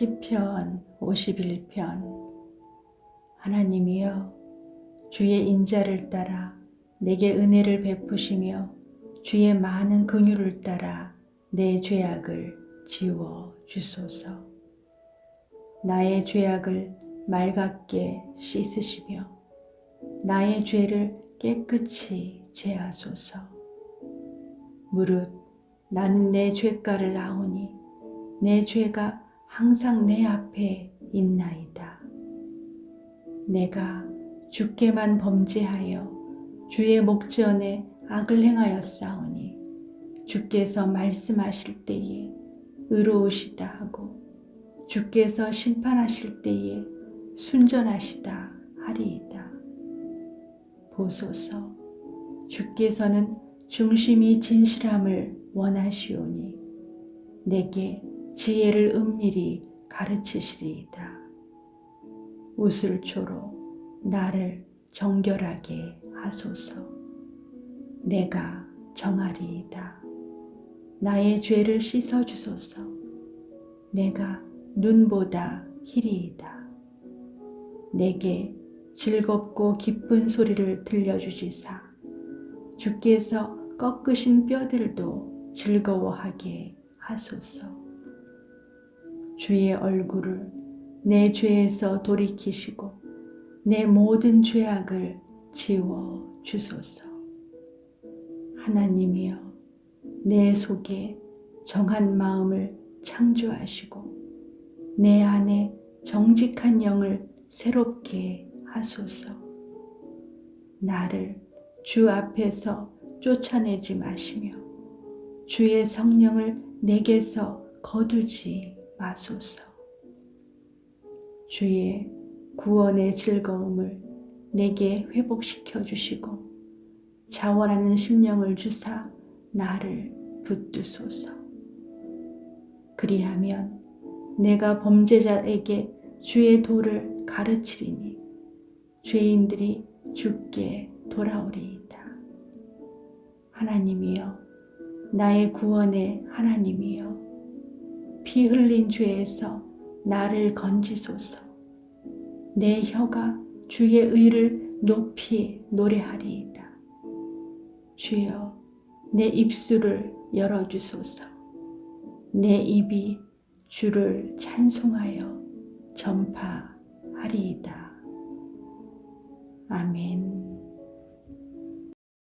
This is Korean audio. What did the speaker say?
시편 51편. 하나님이여 주의 인자를 따라 내게 은혜를 베푸시며 주의 많은 긍휼을 따라 내 죄악을 지워 주소서. 나의 죄악을 맑게 씻으시며 나의 죄를 깨끗이 제하소서. 무릇 나는 내 죄가를 아오니 내 죄가 항상 내 앞에 있나이다. 내가 주께만 범죄하여 주의 목전에 악을 행하였사오니 주께서 말씀하실 때에 의로우시다 하고 주께서 심판하실 때에 순전하시다 하리이다. 보소서 주께서는 중심이 진실함을 원하시오니 내게 지혜를 은밀히 가르치시리이다. 우슬초로 나를 정결하게 하소서. 내가 정하리이다. 나의 죄를 씻어 주소서. 내가 눈보다 희리이다. 내게 즐겁고 기쁜 소리를 들려주시사 주께서 꺾으신 뼈들도 즐거워하게 하소서. 주의 얼굴을 내 죄에서 돌이키시고 내 모든 죄악을 지워 주소서. 하나님이여 내 속에 정한 마음을 창조하시고 내 안에 정직한 영을 새롭게 하소서. 나를 주 앞에서 쫓아내지 마시며 주의 성령을 내게서 거두지 마소서. 주의 구원의 즐거움을 내게 회복시켜 주시고 자원하는 심령을 주사 나를 붙드소서. 그리하면 내가 범죄자에게 주의 도를 가르치리니 죄인들이 죽게 돌아오리이다. 하나님이여 나의 구원의 하나님이여 피 흘린 죄에서 나를 건지소서. 내 혀가 주의 의를 높이 노래하리이다. 주여 내 입술을 열어주소서. 내 입이 주를 찬송하여 전파하리이다. 아멘.